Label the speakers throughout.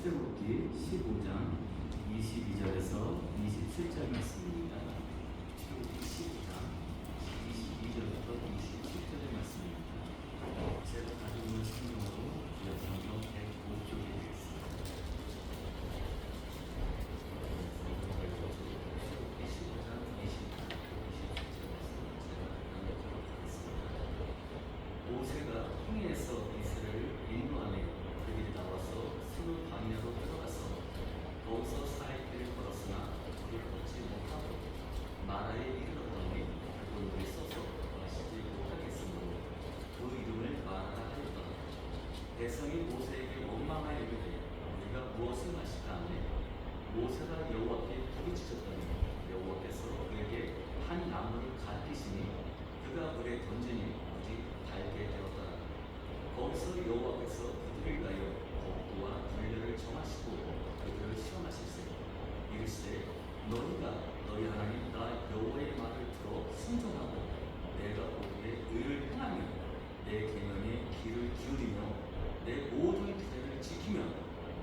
Speaker 1: 출애굽기 15장 22절에서 27절 말씀입니다. 출애굽기 15장 22절부터 27절의 말씀입니다. 제가 가지고 있는 성경으로 영상도 백성이 모세에게 원망하여 이르되 우리가 무엇을 마실까 하니 모세가 여호와께 부르짖었더니 여호와께서 그에게 한 나무를 가르키시니 그가 물에 던지니 물이 달게 되었다. 거기서 여호와께서 그들을 위하여 법구와 분류를 정하시고 그들을 시험하실세. 이르시되 너희가 너희 하나님 나 여호와의 말을 들어 순종하고 내가 보기에 의를 행하며 내 계명에 귀를 기울이며 내 모든 규례를 지키면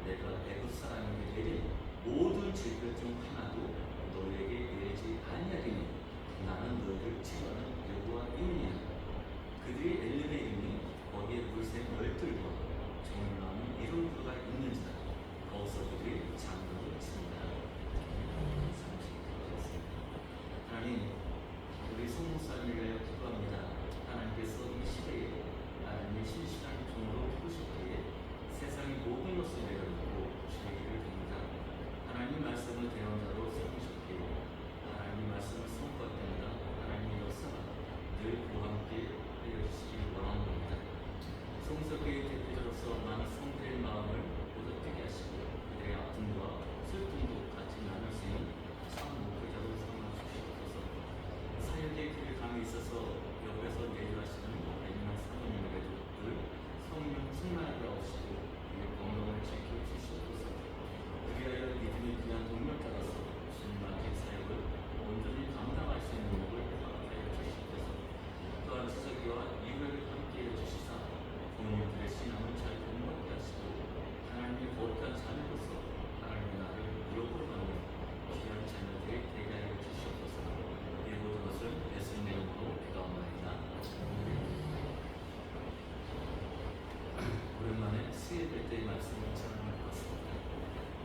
Speaker 1: 내가 애국 사람에게 내린 모든 질병 중 하나도 너에게 수입일 때의 말씀을 전하는 것입니다.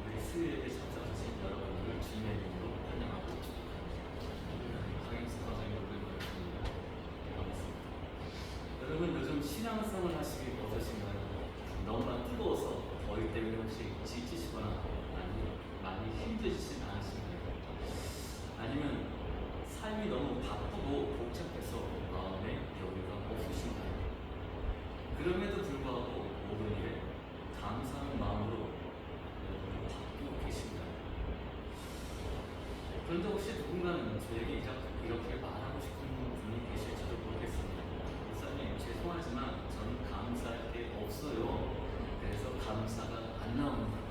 Speaker 1: 우리 수입에 참석하신 여러분들을 주님의 이름으로 환영하고 축복합니다. 강영수 과장님 오랜만에 뵙니다. 반갑습니다. 여러분 요즘 신앙생활 하시기 어떠신가요? 너무나 뜨거워서 더위 때문에 혹시 지치시거나 아니면 많이 힘드시진 않으신가요? 아니면 삶이 너무 바쁘고 복잡해서 마음에 여유가 없으신가요? 그럼에도 같은 마음으로 뛰고 계십니다. 네, 그런데 혹시 누군가는 저에게 이렇게 말하고 싶은 분이 계실지도 모르겠습니다. 목사님, 죄송하지만 저는 감사할 게 없어요. 그래서 감사가 안 나옵니다.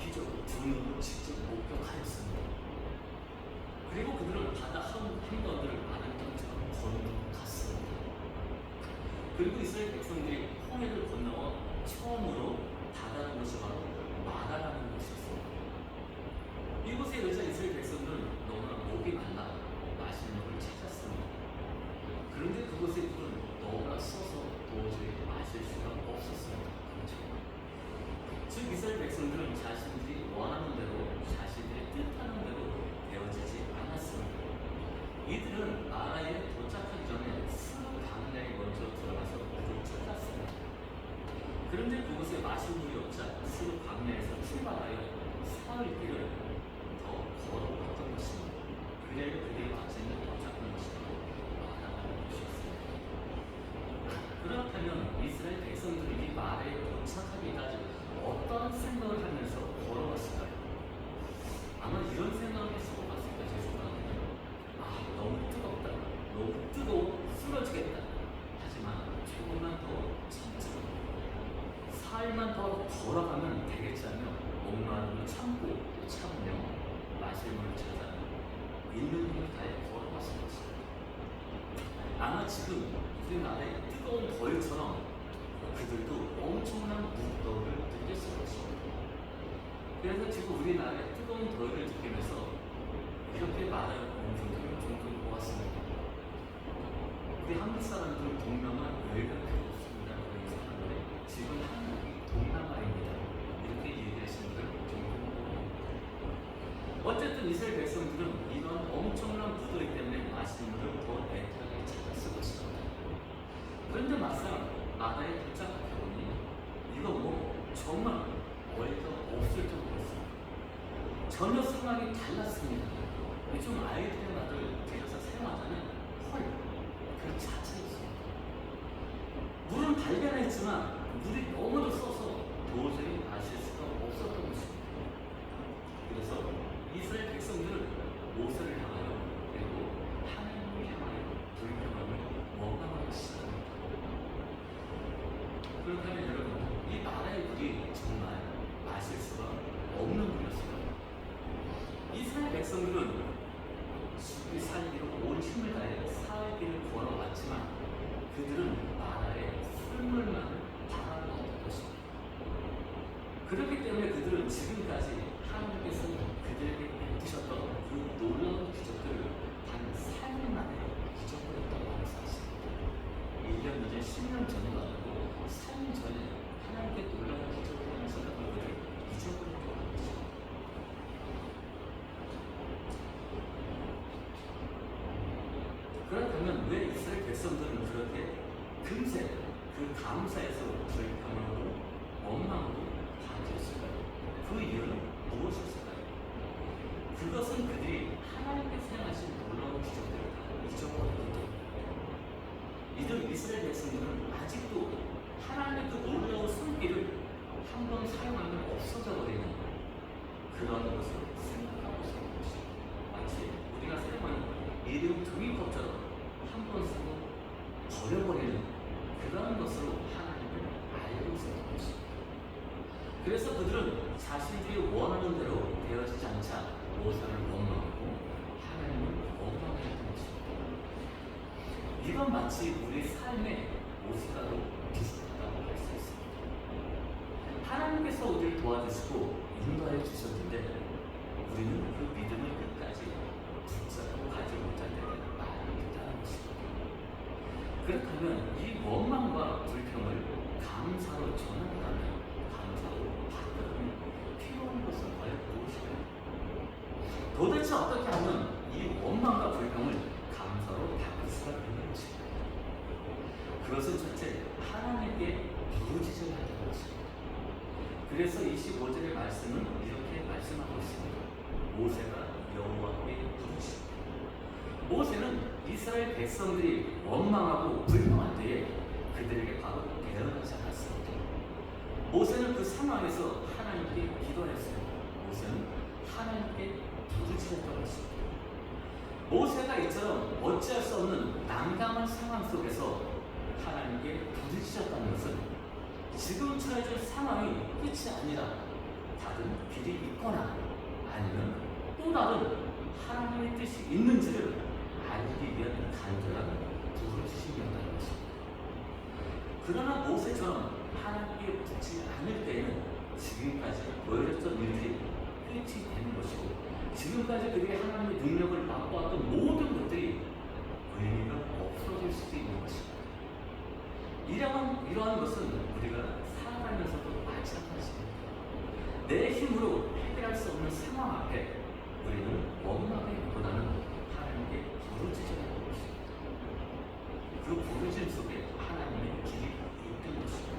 Speaker 1: 귀족이 등으로 직접 목격하였습니다. 그리고 그들은 바다 한, 한 번을 많은 땅처럼 건너갔습니다. 그리고 이스라엘 백성들이 홍해를 건너와 처음으로 다다른 것이 바로 마다라는 것이었습니다. 이곳에 의해서 이스라엘 백성들은 마실 수가 없었습니다. 즉 이스라엘 백성들은 자신들이 원하는 대로 자신들이 뜻하는 대로 되어지지 않았습니다. 이들은 마라에 도착하기 전에 스루 강내에 먼저 들어가서 물을 찾았습니다. 그런데 그곳에 마실 물이 없자 스루 강내에서 출발하여 사흘 길을 더 걸어갔던 것입니다. 그래야 그들이 마침내 도착한 것이 바로 마라라는 곳이었습니다. 그렇다면 이스라엘 백성들이 이 마라에 도착하기까지 어떤 생각을 하면서 걸어왔을까요? 아마 이런 생각을 했을 것 같습니다. 제 생각에는 아 너무 뜨겁다, 너무 뜨거워 쓰러지겠다. 하지만 조금만 더 참자. 사일만 더 걸어가면 되겠자며 목마름을 참고 또 참으며 마실 물을 찾아 있는 힘을 다해 걸어갔을 것입니다. 아마 지금 우리나라의 뜨거운 더위처럼 그들도 엄청난 무더위를 느꼈을 것입니다. 그래서 지금 우리나라의 뜨거운 더위를 느끼면서 이렇게 말하는 분들을 종종 보았습니다. 우리 한국 사람들은 동남아 여행할 필요 없습니다. 그런 사람들이 지금 한국이 동남아입니다. 이렇게 얘기하시는 분들 종종 보았습니다. 어쨌든 이스라엘 백성들은 이런 엄청난 무더위 때문에 마시는 물을 더 애타게 찾았을 것입니다. 그런데 막상 나라에 도착해 보니 이거 뭐 정말 어이가 없을 정도였습니다. 전혀 상황이 달랐습니다. 요즘 아이들의 말을 들여서 사용하자면 헐, 그 자체였습니다. 물은 발견했지만 물이 너무도 써서 도저히 마실 수가 없었던 것입니다. 그래서 이스라엘 백성들은 모세를 향하여 그리고 하나님을 향하여 불평함을 원망하기 시작합니다. 그렇다면 여러분, 이 나라의 물이 정말 마실 수가 없는 물이었어요. 이스라엘 백성들은 숲이 살기로 온 힘을 다해 사흘길을 걸어왔지만 그들은 나라의 술물만을 바라보았던 것입니다. 그렇기 때문에 그들은 지금까지 하나님께서 그들에게 베푸셨던 그 놀라운 기적들을 단 3일 만에 잊어버렸다고 사실입니다. 1년 이제 10년 전도 아니고 3일 전에 하나님께 놀라운 기적을 하셨던 것들을 잊어버렸다고 합니다. 그렇다면 왜 이스라엘 백성들은 그렇게 금세 그 감사에서 불평하고 원망하고 반겼을까요? 그 이유는 무엇이었을까요? 그것은 그들이 하나님께서 행하신 놀라운 기적들을 다 잊어버렸기. 이들 이스라엘 백성들은 아직도 하나님의 그 놀라운 손길을 한 번 사용하면 없어져 버리는 그런 것을 생각하고 있는 것입니다. 마치 우리가 사용하는 일회용 종이 쓰고 버려버리는 그런 것으로 하나님을 알고 있었던 것입니다. 그래서 그들은 자신들이 원하는 대로 되어지지 않자 모세를 원망하고 하나님을 원망했던 것입니다. 이건 마치 우리 삶의 모습과도 비슷하다고 할 수 있습니다. 하나님께서 우리를 도와주시고 인도하여 주셨는데 우리는 그 믿음을 끝까지 붙잡고 가지 못할 때가 많이 있다는 것입니다. 그렇다면 이 원망과 불평을 감사로 전환하면 감사로 바꾸면 필요한 것은 과연 무엇일까요? 도대체 어떻게 하면 이 원망과 불평을 감사로 바꿀 수가 있는 것일까요? 그것은 첫째 하나님께 부르짖어야 하는 것입니다. 그래서 25절의 말씀은 이렇게 말씀하고 있습니다. 모세가 여호와께 부르짖다. 모세는 이스라엘 백성들이 원망하고 불평할 때에 그들에게 바로 대응하지 않았습니다. 모세는 그 상황에서 하나님께 기도했습니다. 모세는 하나님께 부르짖었던 것입니다. 모세가 이처럼 어찌할 수 없는 난감한 상황 속에서 하나님께 부르짖었다는 것은 지금 처해질 상황이 끝이 아니라 다른 길이 있거나 아니면 또 다른 하나님의 뜻이 있는지를 알기 위한 간절한 부르짖음이었다는 것입니다. 그러나 모세처럼 하나님께 붙지 않을 때에는 지금까지 보여줬던 일들이 끝이 되는 것이고 지금까지 그들이 하나님의 능력을 맛보았던 모든 것들이 의미가 없어질 수도 있는 것입니다. 이러한, 이러한 것은 우리가 살아가면서도 마찬가지입니다. 내 힘으로 해결할 수 없는 상황 앞에 우리는 원망하기보다는 하나님께 그 부르짖음 속에 하나님의 길이 있는 것입니다.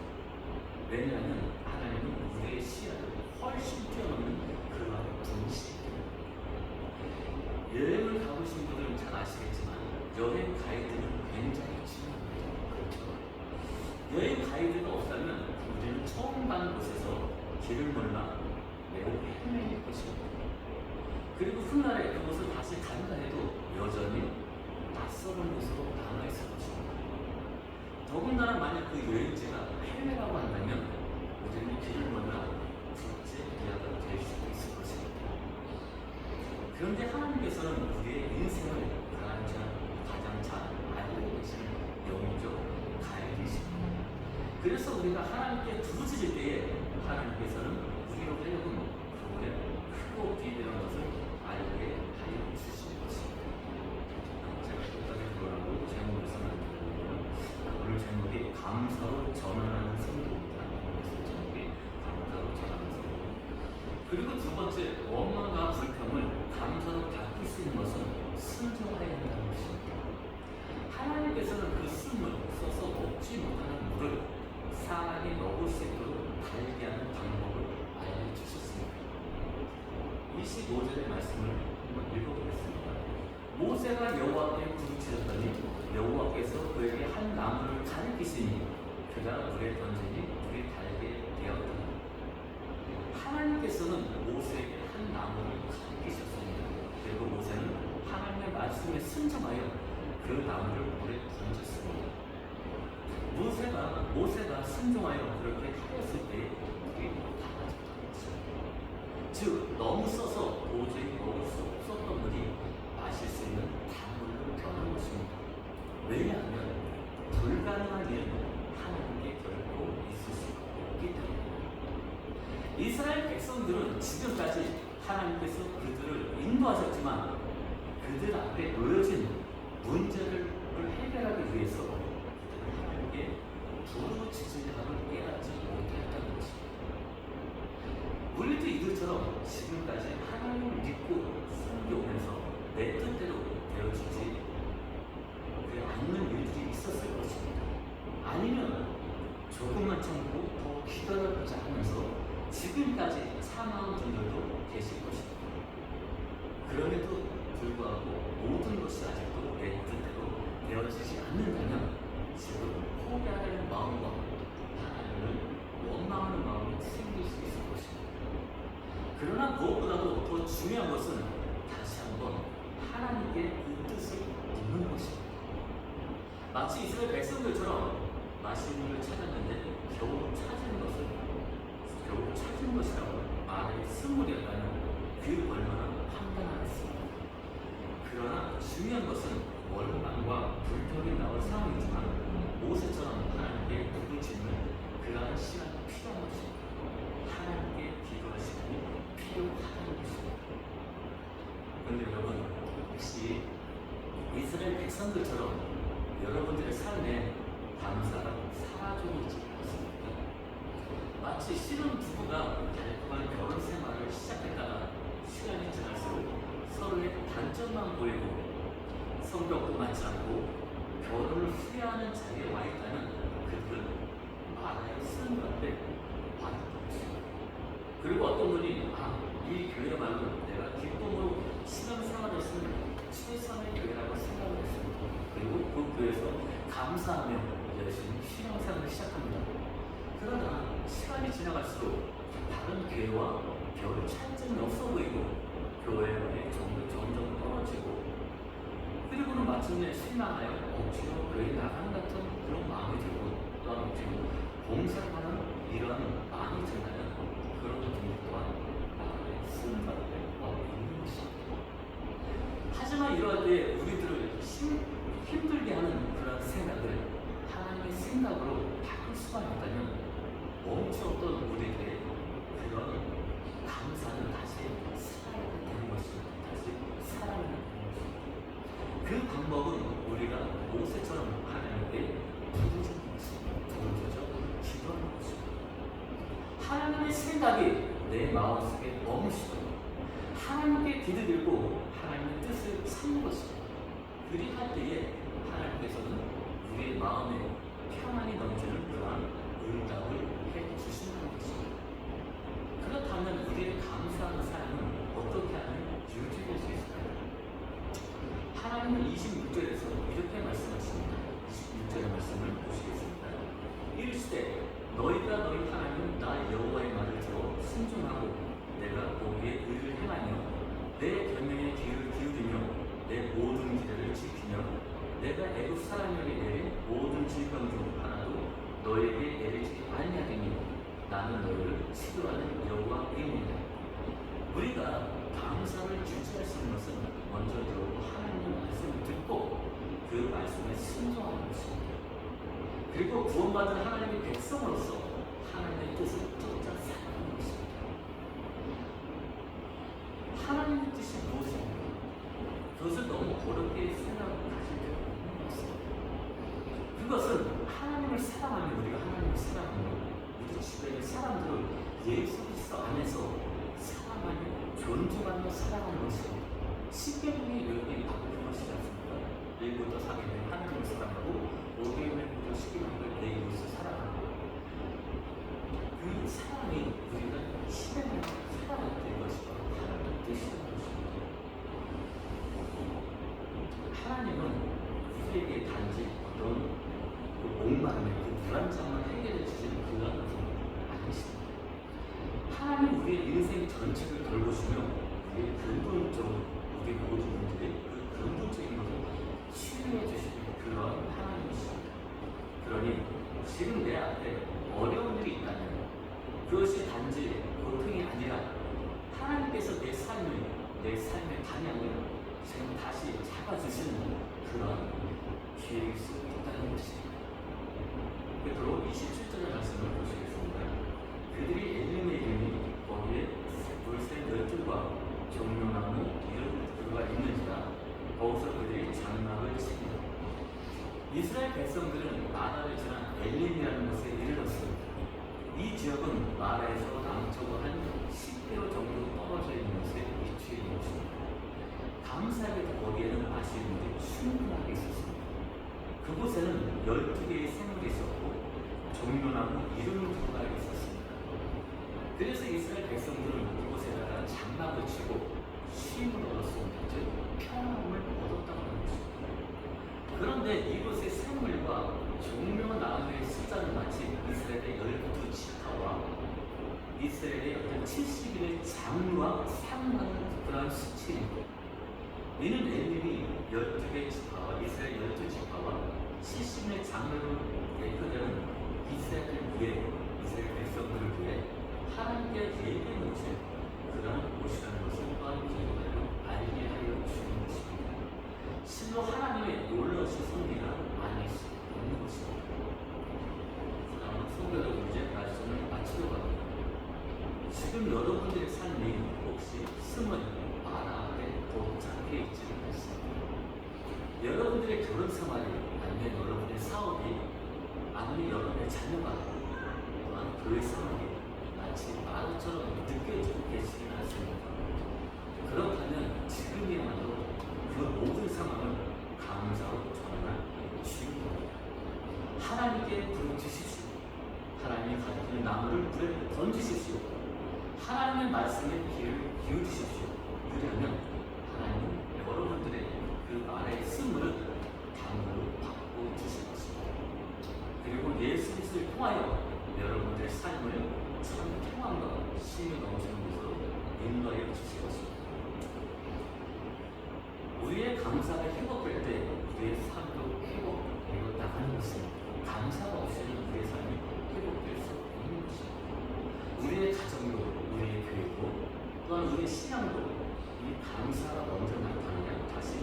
Speaker 1: 왜냐하면 하나님은 우리의 시야를 훨씬 뛰어넘는 분이시기 때문에 여행을 가보신 분들은 잘 아시겠지만 여행 가이드는 굉장히 중요합니다. 그렇죠? 여행 가이드가 없다면 우리는 처음 가는 곳에서 길을 몰라 매우 헤매일 것입니다. 그리고 훗날에 그곳을 다시 간다 해도 여전히 낯설은 곳으로 남아있을 것입니다. 더군다나 만약 그 여행지가 해외라고 한다면 우리는 길을 몰라 국제 이하가 될 수도 있을 것입니다. 그런데 하나님께서는 우리의 인생을 가장, 가장 잘 알고 계시는 영적 가이드이십니다. 그래서 우리가 하나님께 부르짖을 때에 하나님께서는 우리로 하여금 그분의 크고 비밀한 것을 한다는 것입니다. 하나님께서는 그 먹을 수 있도록 달게 하는 방법을 알려주셨습니다. 25절의 말씀을 한번 읽어보겠습니다. 모세가 여호와께 부르짖었더니 여호와께서 그에게 한 나무를 가리키시니 그가 물에 던지니 물이 달게 되었다. 하나님께서는 모세에게 한 나무를 가리키셨습니다. 그리고 모세는 하나님의 말씀에 순종하여 그 나무를 물에 던졌습니다. 모세가 모세가 순종하여 그렇게 하였을 때 달아졌다는 것입니다. 즉 너무 써 이스라엘 백성들은 지금까지 하나님께서 그들을 인도하셨지만 그들 앞에 놓여진 문제를 해결하기 위해서 하나님께 부르짖으려고 깨닫지 못했다는 것입니다. 우리도 이들처럼 지금까지 하나님을 믿고 섬겨오면서 내 뜻대로 되어지지 않는 일들이 있었을 것입니다. 아니면 조금만 참고 더 기다려보자 하면서 지금까지 참아온 분들도 계실 것입니다. 그럼에도 불구하고 모든 것이 아직도 내 뜻대로 되어지지 않는다면 지금 포기하려는 마음과 하나님을 원망하는 마음이 생길 수 있을 것입니다. 그러나 무엇보다도 더 중요한 것은 다시 한번 하나님께 그 뜻을 묻는 것입니다. 마치 이스라엘 백성들처럼 마실 물을 찾았는데 겨우 찾은 것을 겨우 찾은 것이라고 말의 스물이었다면 그 얼마나 판단하겠습니까? 그러나 중요한 것은 원망과 불평이 나올 상황이지만 모세처럼 하나님께 부르짖는 그러한 시간이 필요한 것입니다. 하나님께 기도하시고 필요하다는 것입니다. 그런데 여러분 혹시 이스라엘 백성들처럼 여러분들의 삶에 감사가 사라져 있지 않습니까? 마치 신혼 부부가 달콤한 결혼 생활을 시작했다가 시간이 지날수록 서로의 단점만 보이고 성격도 맞지 않고 결혼을 후회하는 자리에 와 있다는 그들은 말하여 쓰는 건데 것입니다. 그리고 어떤 분이 아, 이 교회 말고 내가 기쁨으로 신앙생활했으면 최선의 교회라고 생각을 했습니다. 그리고 그 교회에서 감사하며 열심히 신앙생활을 시작합니다. 그러나 시간이 지나갈수록 다른 교회와 별 차이점이 없어 보이고 교회의 정도 점점 떨어지고 그리고는 마침내 실망하여 억지로 교회 나가는 같은 그런 마음이 들고 또한 억지로 봉사를 하는 이러한 마음이 든다면 그런 분들 또한 마음에 쓰는 가운데 와 있는 것입니다. 하지만 이러할 때 우리들을 힘, 힘들게 하는 그런 생각을 하나님의 생각으로 바꿀 수만 있다면 멈추었던 우리에게 그런 감사는 다시 살아야 되는 것입니다. 다시 살아야 되는 것입니다. 그 방법은 우리가 모세처럼 하나님께 부르짖는 것입니다. 부르짖어 기도하는 것입니다. 하나님의 생각이 내 마음속에 머무시도록 하나님께 기도들고 하나님의 뜻을 찾는 것입니다. 그리할 때에 하나님께서는 우리의 마음에 평안이 넘치는 그러한 응답을 해 주신다는 것입니다. 그렇다면 우리의 감사하는 삶은 어떻게 하면 유지될 수 있을까요? 하나님은 26절에서 이렇게 말씀하십니다. 26절의 말씀을 보시겠습니다. 이르시되 너희가 너희 하나님 나 여호와의 말을 들어 순종하고 내가 거기에 의를 행하며 내 변명에 귀를 기울이며 내 모든 기대를 지키며 내가 애굽 사람에게 내린 모든 질병 중 하나도 너에게 내리지 아니하리니 나는 너희를 치료하는 여호와이니라 우리가 감사를 유지할 수 있는 것은 먼저 들어오고 하나님의 말씀을 듣고 그 말씀에 순종하는 것입니다. 그리고 구원받은 하나님의 백성으로서 하나님의 뜻을 쫓아 살아가는 것입니다. 하나님의 뜻이 무엇입니까? 그것을 너무 어렵게 생각하실 필요가 없는 것 같습니다. 그것은 하나님을 사랑하면 우리가 하나님을 사랑하면 우리 주변의 사람들을 예수 그리스도 안에서 사랑하며 존중하며 사랑하는 것입니다. 십계명의 요령이 바꾸는 것이지 않습니까? 1부터 4계명 하나님을 사랑하고 5계명부터 10계명을 내 이웃을 사랑하고 그 사랑이 우리가 실행하고 살아갈 때 이것이 바로 하나님의 뜻이라는 것입니다. 하나님은 우리에게 단지 어떤 그 목마름의 그 불안정만 해결해 주시는 그런 분이 아니십니다. 하나님 우리의 인생 전체를 돌보시며 우리의 근본적으로 우리 모든 분들의 그 근본적인 것을 치유해 주시는 그런 하나님이십니다. 그러니 지금 내 앞에 어려운 일이 있다면 그것이 단지 고통이 아니라 하나님께서 내 삶을 내 삶의 방향을 지금 다시 잡아주시는 그런 기회일 수 있다는 것입니다. 베드로 27절의 말씀을 보시겠습니다. 그들이 거기에 물새 열둘과 종려나무 이름들과 있는지라 거기서 그들이 장막을 칩니다. 이스라엘 백성들은 마라를 지난 엘림이라는 곳에 이르렀습니다. 이 지역은 마라에서 남쪽으로 한 10km 정도 떨어져 있는 곳에 위치해 있는 곳입니다. 감사하게도 거기에는 마시는 물이 충분하게 있었습니다. 그곳에는 12개의 생물이 있었고 종려나무 이름을 들어가 있었습니다. 그래서 이스라엘 백성들은 장막을 치고 쉼을 얻었습니다. 즉 평안을 얻었다고 하는 것입니다. 그런데 이곳의 생물과 종려나무의 숫자는 마치 이스라엘의 열두 지파와 이스라엘의 어떤 70일의 장과 상하는 그러한 수치입니다. 이는 엘림이 12개 지파와 이스라엘 12지파와 70의 장로를 대표되는 이스라엘을 위해 이스라엘 백성들을 위해 하나님께 예비해 놓으신 그러한 곳이라는 것을 또한 기록하여 알게 하여 주는 것입니다. 실로 하나님의 놀라우신 섭리가 아닐 수 없는 것입니다. 사랑하는 성도 여러분 이제 말씀을 마치려고 합니다. 지금 여러분들의 삶이 70이 넘어서는 모습을 인더에 비추시었습니다. 우리의 감사가 회복될 때 우리의 삶도 회복되고 나가는 것은 감사가 없으면 우리의 삶이 회복될 수 없는 것입니다. 우리의 가정도, 우리의 교육도, 또한 우리의 신앙도 이 감사가 먼저 나타나야 다시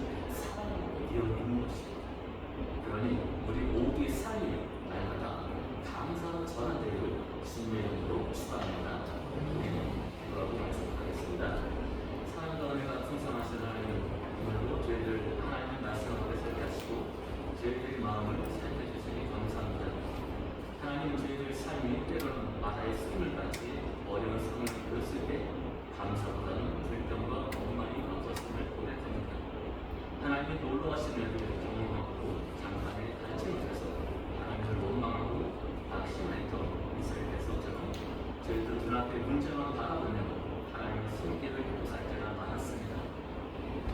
Speaker 1: 때로는 바다의 수금을까지 어려운 상을 겪었을 때 감사보다는 불평과 원망이 없었음을 고백합니다. 하나님이 놀러 가시는 일을 경험하고 잠깐의 간증에서 하나님을 원망하고 낙심했던 이스라엘에서처럼 저희도 눈앞에 문제만 바라보며 하나님의 손길을 구할 때가 많았습니다.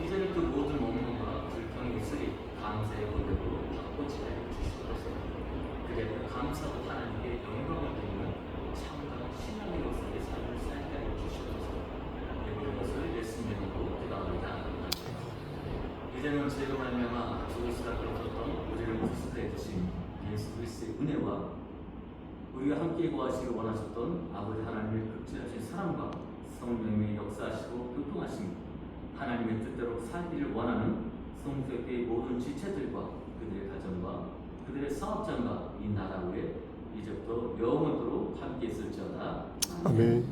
Speaker 1: 이제는 그 모든 원망과 불평이 있으리 감사의 고백으로 바꿔지게 주시옵소서. 그리고 감사로 하나님 께 영광을 드리는 참다운 신앙의 역사의 삶을 살게 하여 주시옵소서. 모든 것을 예수님으로 기도합니다. 이제는 죄로 말미암아 수밖에 없었던 우리를 구속해 주신 예수 그리스도의 은혜와 우리가 함께 거하시길 원하셨던 아버지 하나님의 극진하신 사랑과 성령의 역사하시고 교통하심 하나님의 뜻대로 살기를 원하는 성도교의 모든 지체들과 그들의 가정과 그들의 사업장과 이 나라 위에 이제부터 영원토록 함께 있을지어다
Speaker 2: 아멘.